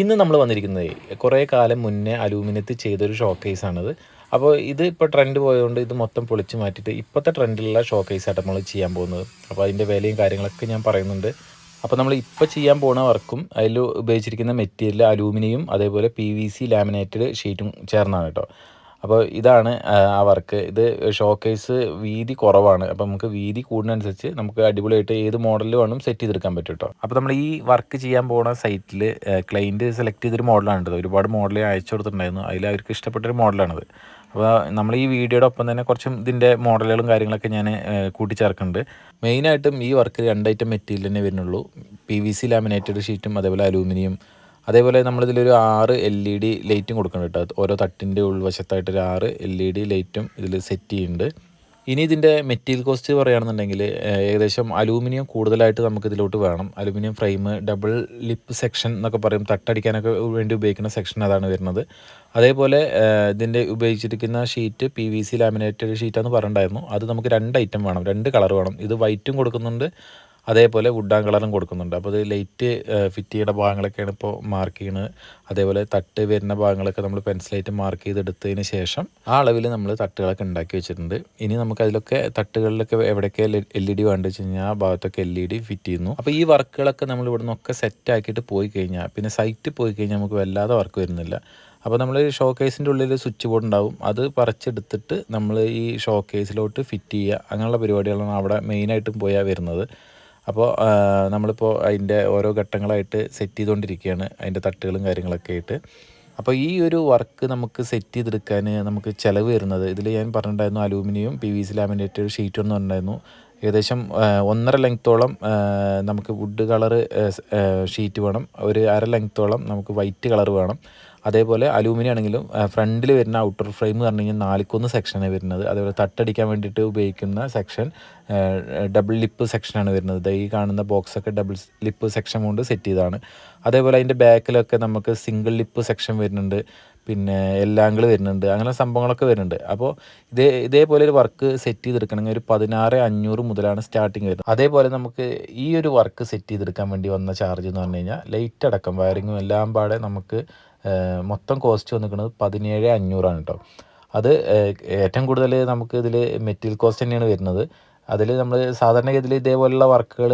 ഇന്ന് നമ്മൾ വന്നിരിക്കുന്നത് കുറേ കാലം മുന്നേ അലൂമിനിയത്തിൽ ചെയ്തൊരു ഷോ കേസാണത് അപ്പോൾ ഇത് ഇപ്പോൾ ട്രെൻഡ് പോയതുകൊണ്ട് ഇത് മൊത്തം പൊളിച്ച് മാറ്റിയിട്ട് ഇപ്പോഴത്തെ ട്രെൻഡിലുള്ള ഷോ കേസായിട്ട് നമ്മൾ ചെയ്യാൻ പോകുന്നത്. അപ്പോൾ അതിന്റെ വിലയും കാര്യങ്ങളൊക്കെ ഞാൻ പറയുന്നുണ്ട്. അപ്പോൾ നമ്മൾ ഇപ്പോൾ ചെയ്യാൻ പോണ വർക്കും അതിൽ ഉപയോഗിച്ചിരിക്കുന്ന മെറ്റീരിയൽ അലൂമിനിയം അതേപോലെ പി വി സി ലാമിനേറ്റഡ് ഷീറ്റും ചേർന്നാണ് കേട്ടോ. അപ്പോൾ ഇതാണ് ആ, വർക്ക്. ഇത് ഷോക്കേസ് വീതി കുറവാണ്. അപ്പോൾ നമുക്ക് വീതി കൂടുന്നതനുസരിച്ച് നമുക്ക് അടിപൊളിയായിട്ട് ഏത് മോഡലിൽ വേണം സെറ്റ് ചെയ്തെടുക്കാൻ പറ്റും കേട്ടോ അപ്പോൾ നമ്മൾ ഈ വർക്ക് ചെയ്യാൻ പോകുന്ന സൈറ്റിൽ ക്ലൈന്റ് സെലക്ട് ചെയ്തൊരു മോഡലാണ് ഒരുപാട് മോഡൽ അയച്ചു കൊടുത്തിട്ടുണ്ടായിരുന്നു. അതിൽ അവർക്ക് ഇഷ്ടപ്പെട്ടൊരു മോഡലാണിത്. അപ്പോൾ നമ്മൾ ഈ വീഡിയോയുടെ ഒപ്പം തന്നെ കുറച്ച് ഇതിന്റെ മോഡലുകളും കാര്യങ്ങളൊക്കെ ഞാൻ കൂട്ടിച്ചേർക്കുന്നുണ്ട്. മെയിനായിട്ടും ഈ വർക്ക് രണ്ട് ഐറ്റം മെറ്റീരിയൽ തന്നെ വരുന്നുള്ളൂ. പി വി സി ലാമിനേറ്റഡ് ഷീറ്റും അതേപോലെ അലൂമിനിയം അതേപോലെ നമ്മളിതിലൊരു ആറ് എൽ ഇ ഡി ലൈറ്റും കൊടുക്കുന്നുണ്ട് കേട്ടോ. ഓരോ തട്ടിന്റെ ഉൾവശത്തായിട്ട് ഒരു ആറ് എൽ ഇ ഡി ലൈറ്റും ഇതിൽ സെറ്റ് ചെയ്യുന്നുണ്ട്. ഇനി ഇതിന്റെ മെറ്റീരിയൽ കോസ്റ്റ് പറയുകയാണെന്നുണ്ടെങ്കിൽ ഏകദേശം അലൂമിനിയം കൂടുതലായിട്ട് നമുക്ക് ഇതിലോട്ട് വേണം. Aluminium frame double lip section എന്നൊക്കെ പറയും. തട്ടടിക്കാനൊക്കെ വേണ്ടി ഉപയോഗിക്കുന്ന സെക്ഷൻ അതാണ് വരുന്നത്. അതേപോലെ ഇതിന്റെ ഉപയോഗിച്ചിരിക്കുന്ന sheet P V C laminated ഷീറ്റാന്ന് പറഞ്ഞിട്ടുണ്ടായിരുന്നു. അത് നമുക്ക് രണ്ട് ഐറ്റം വേണം രണ്ട് കളർ വേണം. ഇത് വൈറ്റും കൊടുക്കുന്നുണ്ട് അതേപോലെ വുഡാൻ കളറും കൊടുക്കുന്നുണ്ട്. അപ്പോൾ അത് ലൈറ്റ് ഫിറ്റ് ചെയ്യുന്ന ഭാഗങ്ങളൊക്കെയാണ് ഇപ്പോൾ മാർക്ക് ചെയ്യുന്നത് അതേപോലെ തട്ട് വരുന്ന ഭാഗങ്ങളൊക്കെ നമ്മൾ പെൻസിലായിട്ട് മാർക്ക് ചെയ്തെടുത്തതിന് ശേഷം ആ അളവിൽ നമ്മൾ തട്ടുകളൊക്കെ ഉണ്ടാക്കി വെച്ചിട്ടുണ്ട്. ഇനി നമുക്ക് അതിലൊക്കെ തട്ടുകളിലൊക്കെ എവിടെയൊക്കെ എൽ ഇ ഡി വേണ്ടത് വെച്ച് കഴിഞ്ഞാൽ ആ ഭാഗത്തൊക്കെ എൽ ഇ ഡി ഫിറ്റ് ചെയ്യുന്നു. അപ്പോൾ ഈ വർക്കുകളൊക്കെ നമ്മൾ ഇവിടെ നിന്നൊക്കെ സെറ്റ് ആക്കിയിട്ട് പോയി കഴിഞ്ഞാൽ പിന്നെ സൈറ്റിൽ പോയി കഴിഞ്ഞാൽ നമുക്ക് വല്ലാതെ വർക്ക് വരുന്നില്ല. അപ്പോൾ നമ്മൾ ഷോ കേസിന്റെ ഉള്ളിൽ സ്വിച്ച് ബോർഡ് ഉണ്ടാവും. അത് പറിച്ചെടുത്തിട്ട് നമ്മൾ ഈ ഷോ കേസിലോട്ട് ഫിറ്റ് ചെയ്യുക. അങ്ങനെയുള്ള പരിപാടികളാണ് അവിടെ മെയിനായിട്ടും പോയാൽ വരുന്നത്. അപ്പോൾ നമ്മളിപ്പോൾ അതിന്റെ ഓരോ ഘട്ടങ്ങളായിട്ട് സെറ്റ് ചെയ്തുകൊണ്ടിരിക്കുകയാണ് അതിന്റെ തട്ടുകളും കാര്യങ്ങളൊക്കെ ആയിട്ട്. അപ്പോൾ ഈ ഒരു വർക്ക് നമുക്ക് സെറ്റ് ചെയ്തെടുക്കാൻ നമുക്ക് ചിലവ് വരുന്നത് ഇതിൽ ഞാൻ പറഞ്ഞിട്ടുണ്ടായിരുന്നു aluminium P V C laminated sheet എന്ന് പറഞ്ഞിട്ടുണ്ടായിരുന്നു. ഏകദേശം ഒന്നര ലെങ്ത്തോളം നമുക്ക് വുഡ് കളറ് ഷീറ്റ് വേണം. ഒരു അര ലെങ്ത്തോളം നമുക്ക് വൈറ്റ് കളർ വേണം. അതേപോലെ അലൂമിനിയം ആണെങ്കിലും ഫ്രണ്ടിൽ വരുന്ന ഔട്ടർ ഫ്രെയിം എന്ന് പറഞ്ഞു കഴിഞ്ഞാൽ നാലിക്കൊന്ന് സെക്ഷനാണ് വരുന്നത്. അതേപോലെ തട്ടടിക്കാൻ വേണ്ടിയിട്ട് ഉപയോഗിക്കുന്ന സെക്ഷൻ ഡബിൾ ലിപ്പ് സെക്ഷനാണ് വരുന്നത്. ഈ കാണുന്ന ബോക്സൊക്കെ ഡബിൾ ലിപ്പ് സെക്ഷൻ കൊണ്ട് സെറ്റ് ചെയ്തതാണ്. അതേപോലെ അതിന്റെ ബാക്കിലൊക്കെ നമുക്ക് സിംഗിൾ ലിപ്പ് സെക്ഷൻ വരുന്നുണ്ട്. പിന്നെ എല്ലാങ്കിൾ വരുന്നുണ്ട്. അങ്ങനെ സംഭവങ്ങളൊക്കെ വരുന്നുണ്ട്. അപ്പോൾ ഇതേ ഇതേപോലെ ഒരു വർക്ക് സെറ്റ് ചെയ്തെടുക്കണമെങ്കിൽ ഒരു പതിനാറ് അഞ്ഞൂറ് മുതലാണ് സ്റ്റാർട്ടിങ് വരുന്നത്. അതേപോലെ നമുക്ക് ഈ ഒരു വർക്ക് സെറ്റ് ചെയ്തെടുക്കാൻ വേണ്ടി വന്ന ചാർജ് എന്ന് പറഞ്ഞു കഴിഞ്ഞാൽ ലൈറ്റ് അടക്കം വയറിങ്ങും എല്ലാം പാടെ നമുക്ക് മൊത്തം കോസ്റ്റ് വന്നിരിക്കുന്നത് പതിനേഴ് അഞ്ഞൂറാണ് കേട്ടോ. അത് ഏറ്റവും കൂടുതൽ നമുക്ക് ഇതിൽ മെറ്റീരിയൽ കോസ്റ്റ് തന്നെയാണ് വരുന്നത്. അതിൽ നമ്മൾ സാധാരണഗതിയിൽ ഇതേപോലെയുള്ള വർക്കുകൾ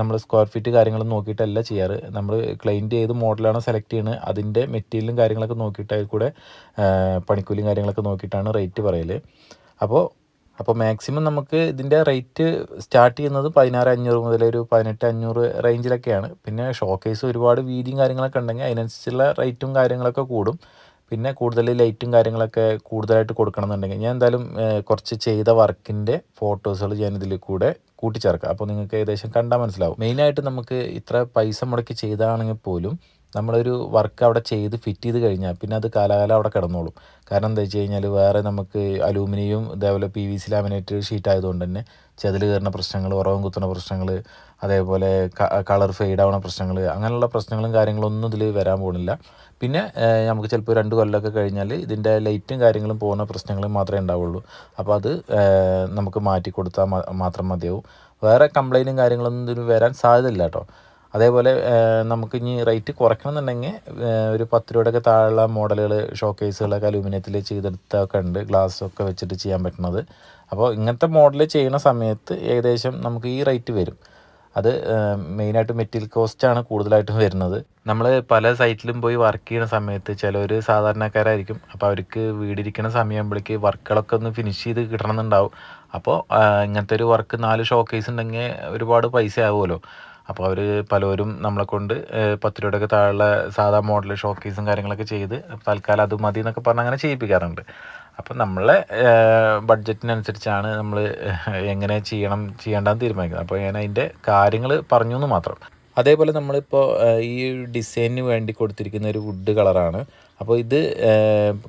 നമ്മൾ സ്ക്വയർ ഫീറ്റ് കാര്യങ്ങളും നോക്കിയിട്ടല്ല ചെയ്യാറ്. നമ്മൾ ക്ലൈന്റ് ഏത് മോഡലാണോ സെലക്ട് ചെയ്യുന്നത് അതിന്റെ മെറ്റീരിയലും കാര്യങ്ങളൊക്കെ നോക്കിയിട്ട് കൂടെ പണിക്കൂലിയും കാര്യങ്ങളൊക്കെ നോക്കിയിട്ടാണ് റേറ്റ് പറയൽ അപ്പോൾ അപ്പോൾ മാക്സിമം നമുക്ക് ഇതിന്റെ റേറ്റ് സ്റ്റാർട്ട് ചെയ്യുന്നത് പതിനാറ് അഞ്ഞൂറ് മുതൽ ഒരു പതിനെട്ട് അഞ്ഞൂറ് റേഞ്ചിലൊക്കെയാണ് പിന്നെ ഷോക്കേസ് ഒരുപാട് വീതിയും കാര്യങ്ങളൊക്കെ ഉണ്ടെങ്കിൽ അതിനനുസരിച്ചുള്ള റേറ്റും കാര്യങ്ങളൊക്കെ കൂടും. പിന്നെ കൂടുതൽ ലൈറ്റും കാര്യങ്ങളൊക്കെ കൂടുതലായിട്ട് കൊടുക്കണം എന്നുണ്ടെങ്കിൽ ഞാൻ എന്തായാലും കുറച്ച് ചെയ്ത വർക്കിന്റെ ഫോട്ടോസുകൾ ഞാൻ ഇതിൽ കൂടെ കൂട്ടിച്ചേർക്കാം. അപ്പോൾ നിങ്ങൾക്ക് ഏകദേശം കണ്ടാൽ മനസ്സിലാവും. മെയിനായിട്ട് നമുക്ക് ഇത്ര പൈസ മുടക്കി ചെയ്താണെങ്കിൽ പോലും നമ്മളൊരു വർക്ക് അവിടെ ചെയ്ത് ഫിറ്റ് ചെയ്ത് കഴിഞ്ഞാൽ പിന്നെ അത് കാലാകാലം അവിടെ കിടന്നോളും. കാരണം എന്താ വെച്ച് കഴിഞ്ഞാൽ വേറെ നമുക്ക് അലൂമിനിയം ഇതേപോലെ P V C laminated sheet ആയതുകൊണ്ട് തന്നെ ചെതിൽ കയറുന്ന പ്രശ്നങ്ങൾ ഉറവം കുത്തുന്ന പ്രശ്നങ്ങൾ അതേപോലെ കളർ ഫെയ്ഡ് ആവുന്ന പ്രശ്നങ്ങൾ അങ്ങനെയുള്ള പ്രശ്നങ്ങളും കാര്യങ്ങളൊന്നും ഇതിൽ വരാൻ പോകുന്നില്ല പിന്നെ നമുക്ക് ചിലപ്പോൾ രണ്ട് കൊല്ലമൊക്കെ കഴിഞ്ഞാൽ ഇതിന്റെ ലൈറ്റും കാര്യങ്ങളും പോകുന്ന പ്രശ്നങ്ങൾ മാത്രമേ ഉണ്ടാവുള്ളൂ. അപ്പോൾ അത് നമുക്ക് മാറ്റി കൊടുത്താൽ മാത്രം മതിയാവും. വേറെ കംപ്ലൈന്റും കാര്യങ്ങളൊന്നും ഇതിന് വരാൻ സാധ്യതയില്ല കേട്ടോ. അതേപോലെ നമുക്ക് ഇനി റേറ്റ് കുറയ്ക്കണമെന്നുണ്ടെങ്കിൽ ഒരു പത്ത് രൂപയുടെയൊക്കെ താഴെയുള്ള മോഡലുകൾ ഷോക്കേസുകളൊക്കെ അലൂമിനിയത്തിൽ ചെയ്തെടുത്തൊക്കെ ഉണ്ട്. ഗ്ലാസ് ഒക്കെ വെച്ചിട്ട് ചെയ്യാൻ പറ്റുന്നത്. അപ്പോൾ ഇങ്ങനത്തെ മോഡൽ ചെയ്യുന്ന സമയത്ത് ഏകദേശം നമുക്ക് ഈ റേറ്റ് വരും. അത് മെയിനായിട്ട് മെറ്റീരിയൽ കോസ്റ്റ് ആണ് കൂടുതലായിട്ടും വരുന്നത്. നമ്മൾ പല സൈറ്റിലും പോയി വർക്ക് ചെയ്യുന്ന സമയത്ത് ചിലവർ സാധാരണക്കാരായിരിക്കും. അപ്പോൾ അവർക്ക് വീടിരിക്കുന്ന സമയമാകുമ്പോഴേക്ക് വർക്കുകളൊക്കെ ഒന്ന് ഫിനിഷ് ചെയ്ത് കിട്ടണമെന്നുണ്ടാവും. അപ്പോൾ ഇങ്ങനത്തെ ഒരു വർക്ക് നാല് ഷോക്കേസ് ഉണ്ടെങ്കിൽ ഒരുപാട് പൈസ ആവുമല്ലോ അപ്പോൾ അവർ പലരും നമ്മളെ കൊണ്ട് ഏഹ്, പത്ത് രൂപയുടെയൊക്കെ താഴെയുള്ള സാധാ മോഡൽ ഷോക്കേസും കാര്യങ്ങളൊക്കെ ചെയ്ത് തൽക്കാലം അത് മതി എന്നൊക്കെ പറഞ്ഞ് അങ്ങനെ ചെയ്യിപ്പിക്കാറുണ്ട്. അപ്പം നമ്മളെ ബഡ്ജറ്റിനനുസരിച്ചാണ് നമ്മൾ എങ്ങനെ ചെയ്യണം ചെയ്യേണ്ടെന്ന് തീരുമാനിക്കുന്നത്. അപ്പോൾ ഞാൻ അതിന്റെ കാര്യങ്ങൾ പറഞ്ഞു എന്ന് മാത്രം. അതേപോലെ നമ്മളിപ്പോൾ ഈ ഡിസൈനിന് വേണ്ടി കൊടുത്തിരിക്കുന്ന ഒരു വുഡ് കളറാണ് അപ്പോൾ ഇത്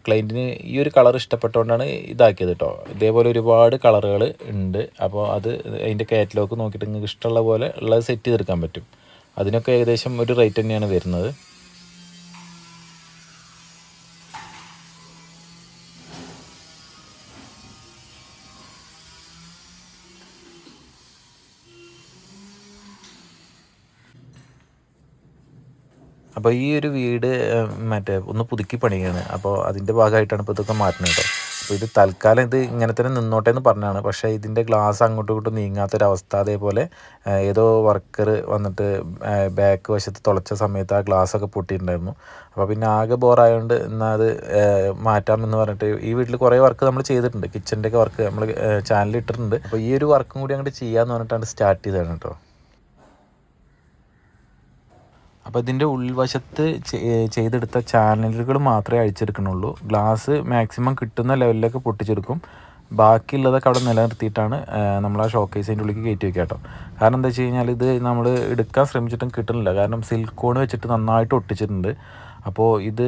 ക്ലൈന്റിന് ഈ ഒരു കളർ ഇഷ്ടപ്പെട്ടുകൊണ്ടാണ് ഇതാക്കിയത് കേട്ടോ ഇതേപോലെ ഒരുപാട് കളറുകൾ ഉണ്ട്. അപ്പോൾ അത് അതിന്റെ കാറ്റലോഗ് നോക്കിയിട്ട് നിങ്ങൾക്ക് ഇഷ്ടമുള്ള പോലെ ഉള്ളത് സെറ്റ് ചെയ്തെടുക്കാൻ പറ്റും. അതിനൊക്കെ ഏകദേശം ഒരു റേറ്റ് തന്നെയാണ് വരുന്നത്. അപ്പോൾ ഈ ഒരു വീട് മറ്റേ ഒന്ന് പുതുക്കി പണിയാണ്. അപ്പോൾ അതിന്റെ ഭാഗമായിട്ടാണ് ഇപ്പോൾ ഇതൊക്കെ മാറ്റുന്നത് അപ്പോൾ ഇത് തൽക്കാലം ഇത് ഇങ്ങനെ തന്നെ നിന്നോട്ടെ എന്ന് പറഞ്ഞാണ് പക്ഷേ ഇതിന്റെ ഗ്ലാസ് അങ്ങോട്ടും ഇങ്ങോട്ടും നീങ്ങാത്തൊരവസ്ഥ അതേപോലെ ഏതോ വർക്കർ വന്നിട്ട് ബാക്ക് വശത്ത് തുളച്ച സമയത്ത് ആ ഗ്ലാസ്സൊക്കെ പൊട്ടിയിട്ടുണ്ടായിരുന്നു. അപ്പോൾ പിന്നെ ആകെ ബോറായതുകൊണ്ട് എന്നാൽ അത് മാറ്റാമെന്ന് പറഞ്ഞിട്ട് ഈ വീട്ടിൽ കുറേ വർക്ക് നമ്മൾ ചെയ്തിട്ടുണ്ട്. കിച്ചന്റെ ഒക്കെ വർക്ക് നമ്മൾ ചാനലിൽ ഇട്ടിട്ടുണ്ട്. അപ്പോൾ ഈ ഒരു വർക്കും കൂടി അങ്ങോട്ട് ചെയ്യാമെന്ന് പറഞ്ഞിട്ടാണ് സ്റ്റാർട്ട് ചെയ്തതാണ് കേട്ടോ അപ്പോൾ ഇതിന്റെ ഉൾവശത്ത് ചെയ്തെടുത്ത ചാനലുകൾ മാത്രമേ അഴിച്ചെടുക്കണുള്ളൂ. ഗ്ലാസ് മാക്സിമം കിട്ടുന്ന ലെവലിലൊക്കെ പൊട്ടിച്ചെടുക്കും. ബാക്കിയുള്ളതൊക്കെ അവിടെ നിലനിർത്തിയിട്ടാണ് നമ്മൾ ആ ഷോ കേസിന്റെ ഉള്ളിലേക്ക് കയറ്റി വെക്കുക കേട്ടോ. കാരണം എന്താ വെച്ച് കഴിഞ്ഞാൽ ഇത് നമ്മൾ എടുക്കാൻ ശ്രമിച്ചിട്ടും കിട്ടുന്നില്ല. കാരണം സിൽക്കോൺ വെച്ചിട്ട് നന്നായിട്ട് ഒട്ടിച്ചിട്ടുണ്ട്. അപ്പോൾ ഇത്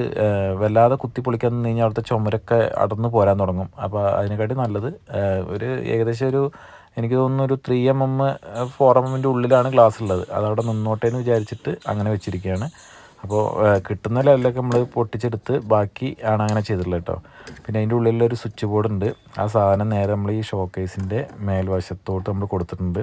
വല്ലാതെ കുത്തി പൊളിക്കാൻ നിന്ന് കഴിഞ്ഞാൽ അവിടുത്തെ ചുമരൊക്കെ അടന്ന് പോരാൻ തുടങ്ങും. അപ്പോൾ അതിനെക്കാട്ടി നല്ലത് ഒരു ഏകദേശം ഒരു എനിക്ക് തോന്നുന്നു ഒരു three M M four M എമ്മിന്റെ ഉള്ളിലാണ് ഗ്ലാസ് ഉള്ളത്. അതവിടെ നിന്നോട്ടെ എന്ന് വിചാരിച്ചിട്ട് അങ്ങനെ വെച്ചിരിക്കുകയാണ് അപ്പോൾ കിട്ടുന്ന ലെവലൊക്കെ നമ്മൾ പൊട്ടിച്ചെടുത്ത് ബാക്കി ആണ് അങ്ങനെ ചെയ്തിട്ടുള്ളത് കേട്ടോ പിന്നെ അതിന്റെ ഉള്ളിലൊരു സ്വിച്ച് ബോർഡ് ഉണ്ട് ആ സാധനം നേരെ നമ്മൾ ഈ ഷോക്കേസിന്റെ മേൽവശത്തോട്ട് നമ്മൾ കൊടുത്തിട്ടുണ്ട്.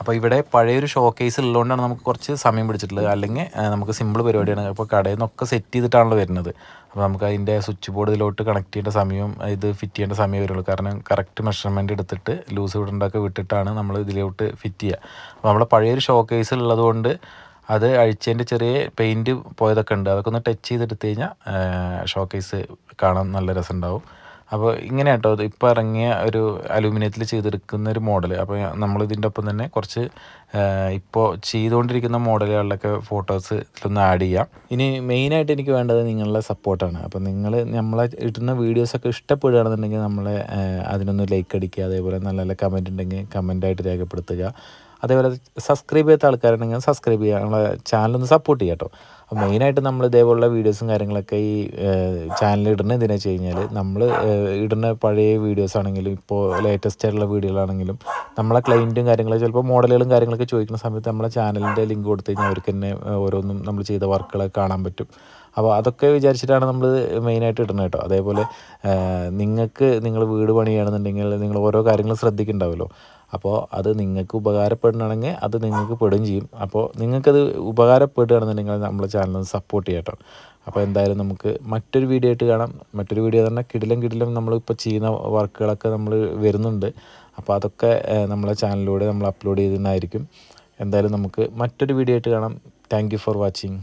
അപ്പോൾ ഇവിടെ പഴയൊരു ഷോ കേസ് ഉള്ളതുകൊണ്ടാണ് നമുക്ക് കുറച്ച് സമയം പിടിച്ചിട്ടുള്ളത്. അല്ലെങ്കിൽ നമുക്ക് സിമ്പിൾ പരിപാടിയാണ്. അപ്പോൾ കടയിൽ നിന്നൊക്കെ സെറ്റ് ചെയ്തിട്ടാണല്ലോ വരുന്നത്. അപ്പോൾ നമുക്ക് അതിന്റെ സ്വിച്ച് ബോർഡിലോട്ട് കണക്ട് ചെയ്യേണ്ട സമയവും ഇത് ഫിറ്റ് ചെയ്യേണ്ട സമയം വരുള്ളൂ. കാരണം കറക്റ്റ് മെഷർമെന്റ് എടുത്തിട്ട് ലൂസ് വിടണ്ടൊക്കെ വിട്ടിട്ടാണ് നമ്മൾ ഇതിലോട്ട് ഫിറ്റ് ചെയ്യുക. അപ്പോൾ നമ്മളെ പഴയൊരു ഷോ കേസ് ഉള്ളതുകൊണ്ട് അത് അഴിച്ചതിന്റെ ചെറിയ പെയിന്റ് പോയതൊക്കെ ഉണ്ട്. അതൊക്കെ ഒന്ന് ടച്ച് ചെയ്തെടുത്ത് കഴിഞ്ഞാൽ ഷോ കേസ് കാണാൻ നല്ല രസമുണ്ടാവും. അപ്പോൾ ഇങ്ങനെ കേട്ടോ അത് ഇപ്പോൾ ഇറങ്ങിയ ഒരു അലൂമിനിയത്തിൽ ചെയ്തെടുക്കുന്ന ഒരു മോഡൽ അപ്പോൾ നമ്മളിതിന്റെ ഒപ്പം തന്നെ കുറച്ച് ഇപ്പോൾ ചെയ്തുകൊണ്ടിരിക്കുന്ന മോഡലുകളിലൊക്കെ ഫോട്ടോസ് ഇതിലൊന്ന് ആഡ് ചെയ്യാം. ഇനി മെയിനായിട്ട് എനിക്ക് വേണ്ടത് നിങ്ങളുടെ സപ്പോർട്ടാണ്. അപ്പോൾ നിങ്ങൾ നമ്മളെ ഇടുന്ന വീഡിയോസൊക്കെ ഇഷ്ടപ്പെടുകയാണെന്നുണ്ടെങ്കിൽ നമ്മളെ അതിനൊന്ന് ലൈക്ക് അടിക്കുക അതേപോലെ നല്ല നല്ല കമന്റ് ഉണ്ടെങ്കിൽ കമന്റായിട്ട് രേഖപ്പെടുത്തുക. അതേപോലെ സബ്സ്ക്രൈബ് ചെയ്യാത്ത ആൾക്കാരുണ്ടെങ്കിൽ സബ്സ്ക്രൈബ് ചെയ്യുക. നമ്മളെ ചാനലൊന്ന് സപ്പോർട്ട് ചെയ്യാം കേട്ടോ. അപ്പോൾ മെയിനായിട്ട് നമ്മൾ ഇതേപോലുള്ള വീഡിയോസും കാര്യങ്ങളൊക്കെ ഈ ചാനലിൽ ഇടുന്ന എന്തിനാ വെച്ച് കഴിഞ്ഞാൽ നമ്മൾ ഇടുന്ന പഴയ വീഡിയോസ് ആണെങ്കിലും ഇപ്പോൾ ലേറ്റസ്റ്റ് ആയിട്ടുള്ള വീഡിയോകളാണെങ്കിലും നമ്മളെ ക്ലൈന്റും കാര്യങ്ങളും ചിലപ്പോൾ മോഡലുകളും കാര്യങ്ങളൊക്കെ ചോദിക്കുന്ന സമയത്ത് നമ്മളെ ചാനലിന്റെ ലിങ്ക് കൊടുത്തു കഴിഞ്ഞാൽ അവർക്ക് തന്നെ ഓരോന്നും നമ്മൾ ചെയ്ത വർക്കുകളൊക്കെ കാണാൻ പറ്റും. അപ്പോൾ അതൊക്കെ വിചാരിച്ചിട്ടാണ് നമ്മൾ മെയിനായിട്ട് ഇടുന്നത് കേട്ടോ. അതേപോലെ നിങ്ങൾക്ക് നിങ്ങൾ വീട് പണിയുകയാണെന്നുണ്ടെങ്കിൽ നിങ്ങൾ ഓരോ കാര്യങ്ങളും ശ്രദ്ധിക്കുന്നുണ്ടാവുമല്ലോ അപ്പോൾ അത് നിങ്ങൾക്ക് ഉപകാരപ്പെടണമെങ്കിൽ അത് നിങ്ങൾക്ക് പെടുകയും ചെയ്യും. അപ്പോൾ നിങ്ങൾക്കത് ഉപകാരപ്പെടുകയാണെന്നുണ്ടെങ്കിൽ നമ്മളെ ചാനൽ സപ്പോർട്ട് ചെയ്യട്ടോ. അപ്പോൾ എന്തായാലും നമുക്ക് മറ്റൊരു വീഡിയോ ആയിട്ട് കാണാം. മറ്റൊരു വീഡിയോ തന്നെ കിടിലം കിടിലം നമ്മളിപ്പോൾ ചെയ്യുന്ന വർക്കുകളൊക്കെ നമ്മൾ വരുന്നുണ്ട്. അപ്പോൾ അതൊക്കെ നമ്മളെ ചാനലിലൂടെ നമ്മൾ അപ്ലോഡ് ചെയ്യുന്നതായിരിക്കും എന്തായാലും നമുക്ക് മറ്റൊരു വീഡിയോ ആയിട്ട് കാണാം. Thank for watching